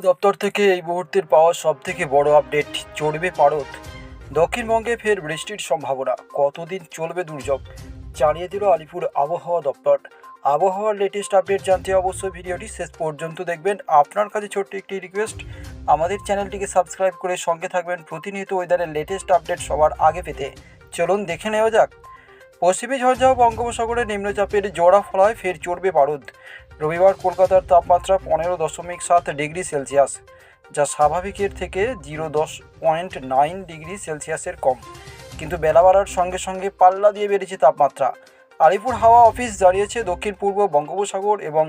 দপ্তর থেকে এই মুহূর্তের পাওয়া সব থেকে বড় আপডেট চড়বে পারদ। দক্ষিণবঙ্গে ফের বৃষ্টির সম্ভাবনা। কতদিন চলবে দুর্যোগ? জানিয়ে দিল আলিপুর আবহাওয়া দপ্তর। আবহাওয়ার লেটেস্ট আপডেট জানতে অবশ্যই ভিডিওটি শেষ পর্যন্ত দেখবেন। আপনার কাছে ছোট্ট একটি রিকোয়েস্ট আমাদের চ্যানেলটিকে সাবস্ক্রাইব করে সঙ্গে থাকবেন প্রতিনিয়ত ওয়েদারের লেটেস্ট আপডেট সবার আগে পেতে। চলুন দেখে নেওয়া যাক। পশ্চিমী ঝড়ঝাও বঙ্গোপসাগরে নিম্নচাপের জোড়া ফলায় ফের চড়বে পারদ। রবিবার কলকাতার তাপমাত্রা পনেরো দশমিক সাত ডিগ্রি সেলসিয়াস, যা স্বাভাবিকের থেকে জিরো দশ পয়েন্ট নাইন ডিগ্রি সেলসিয়াসের কম। কিন্তু বেলা বাড়ার সঙ্গে সঙ্গে পাল্লা দিয়ে বেড়েছে তাপমাত্রা। আলিপুর হাওয়া অফিস জানিয়েছে, দক্ষিণ পূর্ব বঙ্গোপসাগর এবং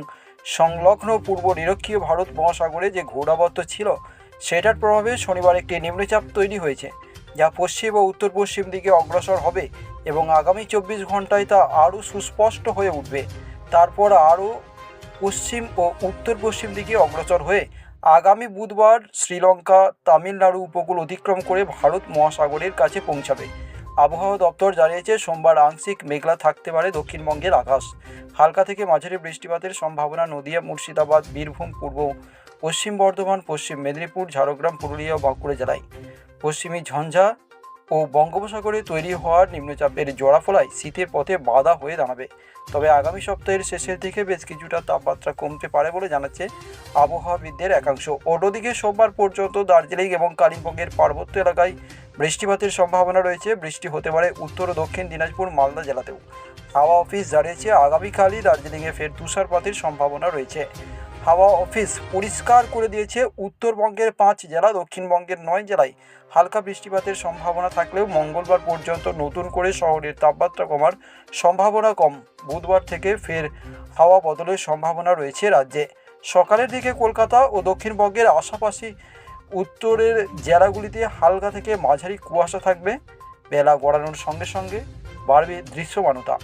সংলগ্ন পূর্ব নিরক্ষীয় ভারত মহাসাগরে যে ঘূর্ণাবর্ত ছিল, সেটার প্রভাবে শনিবার একটি নিম্নচাপ তৈরি হয়েছে, যা পশ্চিম ও উত্তর পশ্চিম দিকে অগ্রসর হবে এবং আগামী চব্বিশ ঘন্টায় তা আরও সুস্পষ্ট হয়ে উঠবে। তারপর আরও পশ্চিম ও উত্তর পশ্চিম দিকে অগ্রসর হয়ে আগামী বুধবার শ্রীলঙ্কা, তামিলনাড়ু উপকূল অতিক্রম করে ভারত মহাসাগরের কাছে পৌঁছাবে। আবহাওয়া দপ্তর জানিয়েছে, সোমবার আংশিক মেঘলা থাকতে পারে দক্ষিণবঙ্গের আকাশ। হালকা থেকে মাঝারি বৃষ্টিপাতের সম্ভাবনা নদিয়া, মুর্শিদাবাদ, বীরভূম, পূর্ব পশ্চিম বর্ধমান, পশ্চিম মেদিনীপুর, ঝাড়গ্রাম, পুরুলিয়া ও বাঁকুড়া জেলায়। পশ্চিমী ঝঞ্ঝা ও বঙ্গোপসাগরে তৈরি হওয়ার নিম্নচাপের জোড়াফলায় শীতের পথে বাধা হয়ে দাঁড়াবে। তবে আগামী সপ্তাহের শেষের দিকে বেশ কিছুটা তাপমাত্রা কমতে পারে বলে জানাচ্ছে আবহাওয়াবিদদের একাংশ। অন্যদিকে সোমবার পর্যন্ত দার্জিলিং এবং কালিম্পংয়ের পার্বত্য এলাকায় বৃষ্টিপাতের সম্ভাবনা রয়েছে। বৃষ্টি হতে পারে উত্তর ও দক্ষিণ দিনাজপুর, মালদা জেলাতেও। হাওয়া অফিস জানিয়েছে, আগামীকালই দার্জিলিংয়ে ফের তুষারপাতের সম্ভাবনা রয়েছে। হাওয়া অফিস পরিষ্কার করে দিয়েছে উত্তরবঙ্গের পাঁচ জেলা, দক্ষিণবঙ্গের নয় জেলায়। হালকা বৃষ্টিপাতের সম্ভাবনা থাকলেও মঙ্গলবার পর্যন্ত নতুন করে শহরের তাপমাত্রা কমার সম্ভাবনা কম। বুধবার থেকে ফের হাওয়া বদলের সম্ভাবনা রয়েছে রাজ্যে। সকালের দিকে কলকাতা ও দক্ষিণবঙ্গের আশাপাশি উত্তরের জেলাগুলিতে হালকা থেকে মাঝারি কুয়াশা থাকবে। বেলা গড়ানোর সঙ্গে সঙ্গে বাড়বে দৃশ্যমানতা।